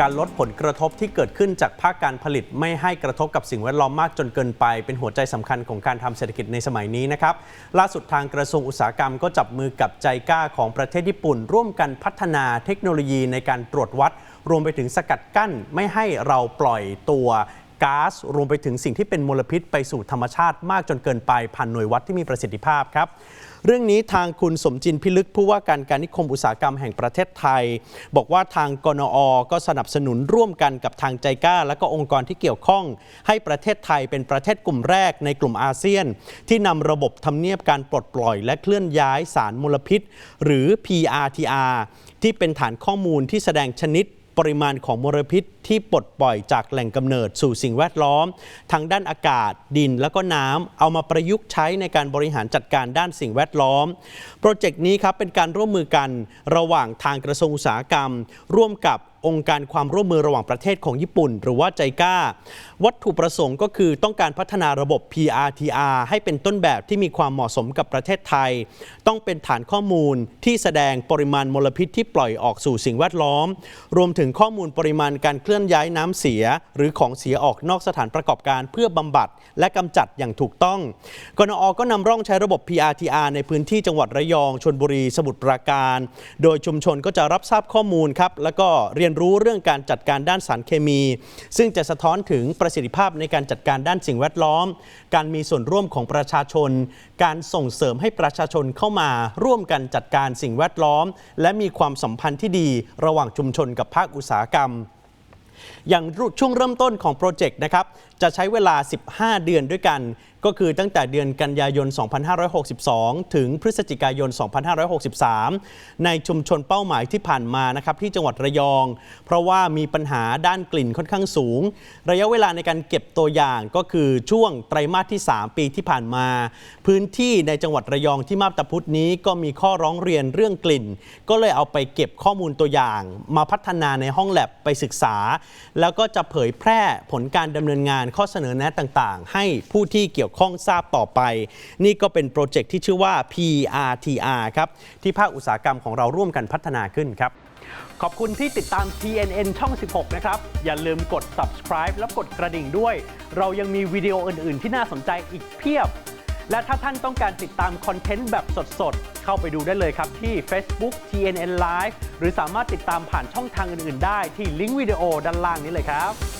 การลดผลกระทบที่เกิดขึ้นจากภาคการผลิตไม่ให้กระทบกับสิ่งแวดล้อมมากจนเกินไป เป็นหัวใจสำคัญของการทำเศรษฐกิจในสมัยนี้นะครับล่าสุดทางกระทรวงอุตสาหกรรมก็จับมือกับใจกล้าของประเทศญี่ปุ่น ร่วมกันพัฒนาเทคโนโลยีในการตรวจวัด รวมไปถึงสกัดกั้นไม่ให้เราปล่อยตัว ก๊าซรวมไปถึงสิ่งที่เป็นมลพิษไปสู่ธรรมชาติมากจนเกินไปผ่านหน่วยวัดที่มีประสิทธิภาพครับ เรื่องนี้ทางคุณสมจินพิลึกผู้ว่าการการนิคมอุตสาหกรรมแห่งประเทศไทย บอกว่าทางกนอ ก็สนับสนุนร่วมกันกับทางใจกล้า และก็องค์กรที่เกี่ยวข้อง ให้ประเทศไทยเป็นประเทศกลุ่มแรกในกลุ่มอาเซียน ที่นำระบบทำเนียบการปลดปล่อย และเคลื่อนย้ายสารมลพิษ หรือ PRTR ที่เป็นฐานข้อมูลที่แสดงชนิดปริมาณของมลพิษที่ปลดปล่อยจากแหล่งกำเนิดสู่สิ่งแวดล้อมทั้งด้านอากาศ ดินแล้วก็น้ำเอามาประยุกต์ใช้ในการบริหารจัดการด้านสิ่งแวดล้อม โปรเจกต์นี้ครับเป็นการร่วมมือกันระหว่างทางกระทรวงอุตสาหกรรม ร่วมกับองค์การความร่วมมือระหว่างประเทศของญี่ปุ่น หรือว่าใจก้า วัตถุประสงค์ก็คือต้องการพัฒนาระบบ PRTR ให้เป็นต้นแบบที่มีความเหมาะสมกับประเทศไทย ต้องเป็นฐานข้อมูลที่แสดงปริมาณมลพิษที่ปล่อยออกสู่สิ่งแวดล้อม รวมถึงข้อมูลปริมาณการเคลื่อนย้ายน้ำเสีย หรือของเสียออกนอกสถานประกอบการเพื่อบำบัด และกำจัดอย่างถูกต้อง กนอก็นำร่องใช้ระบบ PRTR ในพื้นที่จังหวัดระยองชลบุรีสมุทรปราการ โดยชุมชนก็จะรับทราบข้อมูลครับแล้วก็เรียนรู้เรื่องการจัดการด้านสารเคมี ซึ่งจะสะท้อนถึงประสิทธิภาพในการจัดการด้านสิ่งแวดล้อม การมีส่วนร่วมของประชาชน การส่งเสริมให้ประชาชนเข้ามา ร่วมกันจัดการสิ่งแวดล้อม และมีความสัมพันธ์ที่ดีระหว่างชุมชนกับภาคอุตสาหกรรม อย่างช่วงเริ่มต้นของโปรเจกต์นะครับจะใช้เวลา 15 เดือนด้วยกัน ก็คือตั้งแต่เดือนกันยายน 2562 ถึงพฤศจิกายน 2563 ในชุมชนเป้าหมายที่ผ่านมานะครับที่จังหวัดระยอง เพราะว่ามีปัญหาด้านกลิ่นค่อนข้างสูง ระยะเวลาในการเก็บตัวอย่างก็คือช่วงไตรมาสที่ 3 ปีที่ผ่านมา พื้นที่ในจังหวัดระยองที่มาบตาพุธนี้ก็มีข้อร้องเรียนเรื่องกลิ่น ก็เลยเอาไปเก็บข้อมูลตัวอย่าง มาพัฒนาในห้องแลบไปศึกษาแล้วก็จะเผยแพร่ผลการดำเนินงานข้อเสนอแนะต่างๆ ให้ผู้ที่เกี่ยวข้องทราบต่อไป นี่ก็เป็นโปรเจกต์ที่ชื่อว่า PRTR ครับที่ภาคอุตสาหกรรมของเราร่วมกันพัฒนาขึ้นครับขอบคุณที่ติดตาม TNN ช่อง 16 นะครับ อย่าลืมกด subscribe และกดกระดิ่งด้วย เรายังมีวิดีโออื่น ๆ ที่น่าสนใจอีกเพียบ และถ้าท่านต้องการติดตามคอนเทนต์แบบสดๆ เข้าไปดูได้เลยครับที่ Facebook TNN Live หรือสามารถติดตามผ่านช่องทางอื่นๆ ได้ที่ลิงก์วิดีโอด้านล่างนี้เลยครับ